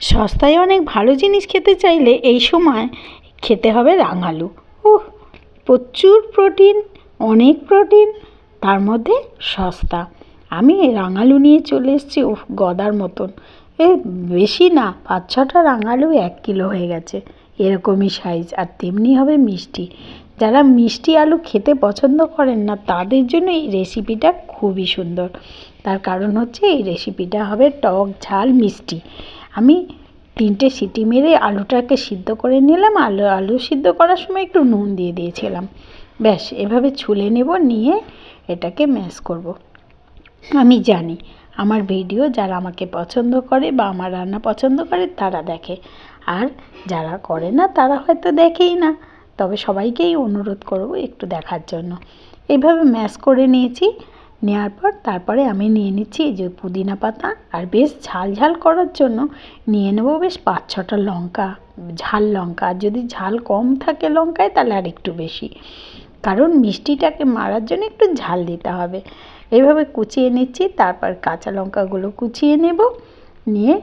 সস্তায় অনেক ভালো জিনিস খেতে চাইলে এই সময় খেতে হবে রাঙালু। উহ, প্রচুর প্রোটিন, অনেক প্রোটিন, তার মধ্যে সস্তা। আমি রাঙালু নিয়ে চলে এসেছি উফ গদার মতন। এ, বেশি না পাঁচ ছটা রাঙালু এক কিলো হয়ে গেছে। এরকমই সাইজ আর তেমনি হবে মিষ্টি। যারা মিষ্টি আলু খেতে পছন্দ করেন না, তাদের জন্য এই রেসিপিটা খুবই সুন্দর। তার কারণ হচ্ছে এই রেসিপিটা হবে টক ঝাল মিষ্টি। আমি তিনটে সিটি মেরে আলুটাকে সিদ্ধ করে নিলাম। আলু আলু সিদ্ধ করার সময় একটু নুন দিয়ে দিয়েছিলাম। ব্যাস, এভাবে ছুলে নেব, নিয়ে এটাকে ম্যাশ করব। আমি জানি, আমার ভিডিও যারা আমাকে পছন্দ করে বা আমার রান্না পছন্দ করে তারা দেখে। আর যারা করে না, তারা হয়তো দেখেই না। তবে সবাইকেই অনুরোধ করব একটু দেখার জন্য। এইভাবে ম্যাশ করে নিয়েছি। নেওয়ার পর তারপরে আমি নিয়ে নিচ্ছি যে পুদিনা পাতা আর বেশ ঝাল ঝাল করার জন্য নিয়ে নেব বেশ পাঁচ ছটা লঙ্কা, ঝাল লঙ্কা। আর যদি ঝাল কম থাকে লঙ্কায় তাহলে আর একটু বেশি। কারণ মিষ্টিটাকে মারার জন্য একটু ঝাল দিতে হবে। এইভাবে কুচিয়ে নিচ্ছি, তারপর কাঁচা লঙ্কাগুলো কুচিয়ে নেব। নিয়ে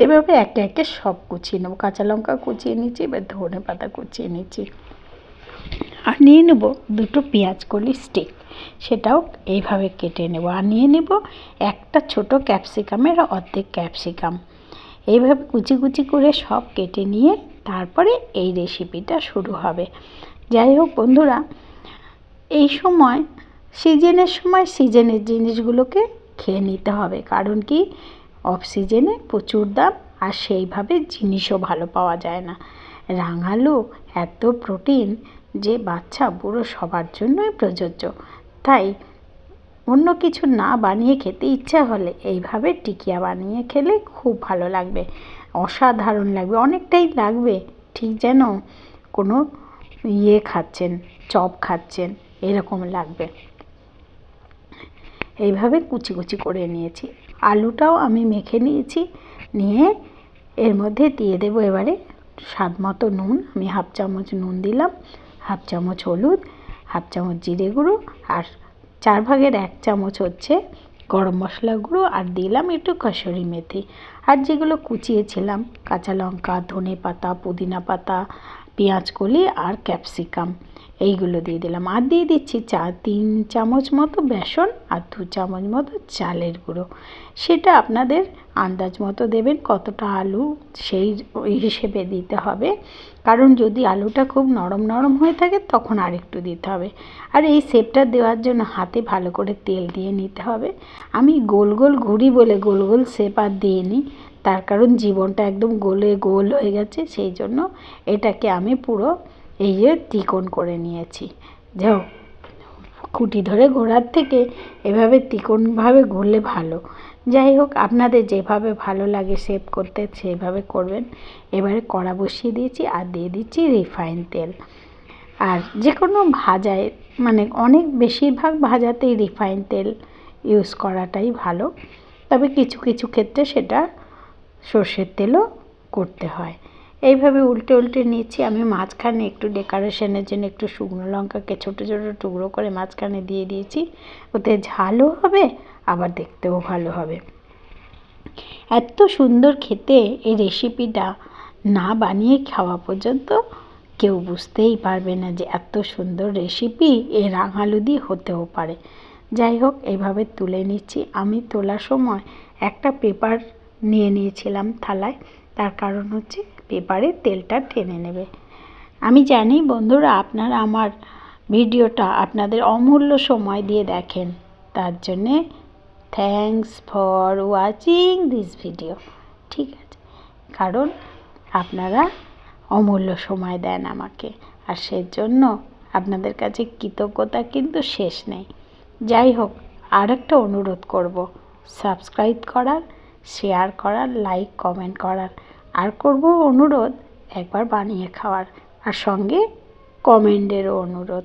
এভাবে একে একে সব কুচিয়ে নেব। কাঁচা লঙ্কা কুচিয়ে নিচ্ছি, এবার ধনে পাতা কুচিয়ে নিচ্ছি। আর নিয়ে নেব দুটো পেঁয়াজ কলি স্টিক সেটাও এইভাবে কেটে নেব। আর নিয়ে নেব একটা ছোট ক্যাপসিকামের অর্ধেক ক্যাপসিকাম এইভাবে কুচি কুচি করে সব কেটে নিয়ে তারপরে এই রেসিপিটা শুরু হবে। যাই হোক বন্ধুরা, এই সময় সিজনের সময় সিজনের জিনিসগুলোকে খেয়ে নিতে হবে। কারণ কি? অফ সিজনে প্রচুর দাম আর সেইভাবে জিনিসও ভালো পাওয়া যায় না। রাঙালু এত প্রোটিন যে বাচ্চা বুড়ো সবার জন্যই প্রযোজ্য। তাই অন্য কিছু না বানিয়ে খেতে ইচ্ছা হলে এইভাবে টিকিয়া বানিয়ে খেলে খুব ভালো লাগবে। অসাধারণ লাগবে, অনেকটাই লাগবে। ঠিক যেন কোনো ইয়ে খাচ্ছেন, চপ খাচ্ছেন, এরকম লাগবে। এইভাবে কুচি কুচি করে নিয়েছি। আলুটাও আমি মেখে নিয়েছি, নিয়ে এর মধ্যে দিয়ে দেবো এবারে স্বাদ মতো নুন, আমি হাফ চামচ নুন দিলাম। হাফ চামচ হলুদ, হাফ চামচ জিরে গুঁড়ো আর চার ভাগের এক চামচ হচ্ছে গরম মশলা গুঁড়ো আর দিলাম একটু কসুরি মেথি। আর যেগুলো কুচিয়েছিলাম, কাঁচা লঙ্কা ধনে পাতা পুদিনা পাতা, পেঁয়াজ কলি আর ক্যাপসিকাম। এইগুলো দিয়ে দিলাম। আর দিয়ে দিচ্ছি চা, তিন চামচ মতো বেসন আর দু চামচ মতো চালের গুঁড়ো। সেটা আপনাদের আন্দাজ মতো দেবেন কতটা আলু সেই হিসেবে দিতে হবে। কারণ যদি আলুটা খুব নরম নরম হয়ে থাকে তখন আর একটু দিতে হবে। আর এই শেপটা দেওয়ার জন্য হাতে ভালো করে তেল দিয়ে নিতে হবে। আমি গোল গোল ঘুরি বলে গোল গোল শেপ আর দিইনি। তার কারণ জীবনটা একদম গোলে গোল হয়ে গেছে। সেই জন্য এটাকে আমি পুরো এই যে ত্রিকোণ করে নিয়েছি। যাও, খুঁটি ধরে ঘোরার থেকে এভাবে ত্রিকোণভাবে ঘুরলে ভালো। যাই হোক, আপনাদের যেভাবে ভালো লাগে শেপ করতে সেভাবে করবেন। এবারে কড়া বসিয়ে দিয়েছি আর দিয়ে দিচ্ছি রিফাইন তেল। আর যে কোনো ভাজায় মানে অনেক বেশিরভাগ ভাজাতেই রিফাইন তেল ইউজ করাটাই ভালো। তবে কিছু কিছু ক্ষেত্রে সেটা সর্ষের তেলও করতে হয়। এইভাবে উল্টে উল্টে নিচ্ছি। আমি মাঝখানে একটু ডেকোরেশনের জন্য একটু শুকনো লঙ্কাকে ছোটো ছোটো টুকরো করে মাঝখানে দিয়ে দিয়েছি। ওতে ঝালও হবে, আবার দেখতেও ভালো হবে। এত সুন্দর খেতে এই রেসিপিটা না বানিয়ে খাওয়া পর্যন্ত কেউ বুঝতেই পারবে না যে এত সুন্দর রেসিপি এ রাঙালু দিয়ে হতেও পারে। যাই হোক এইভাবে তুলে নিচ্ছি। আমি তোলার সময় একটা পেপার নিয়ে নিয়েছিলাম থালায়। তার কারণ হচ্ছে পেপারে তেলটা টেনে নেবে। আমি জানি বন্ধুরা আপনারা আমার ভিডিওটা আপনাদের অমূল্য সময় দিয়ে দেখেন। তার জন্যে thanks for watching this video ঠিক আছে? কারণ আপনারা অমূল্য সময় দেন আমাকে। আর সেজন্য আপনাদের কাছে কৃতজ্ঞতা কিন্তু শেষ নেই। যাই হোক আর একটা অনুরোধ করব। সাবস্ক্রাইব করার শেয়ার করার লাইক কমেন্ট করার। আর করব অনুরোধ একবার বানিয়ে খাওয়ার। আর সঙ্গে কমেন্টেরও অনুরোধ।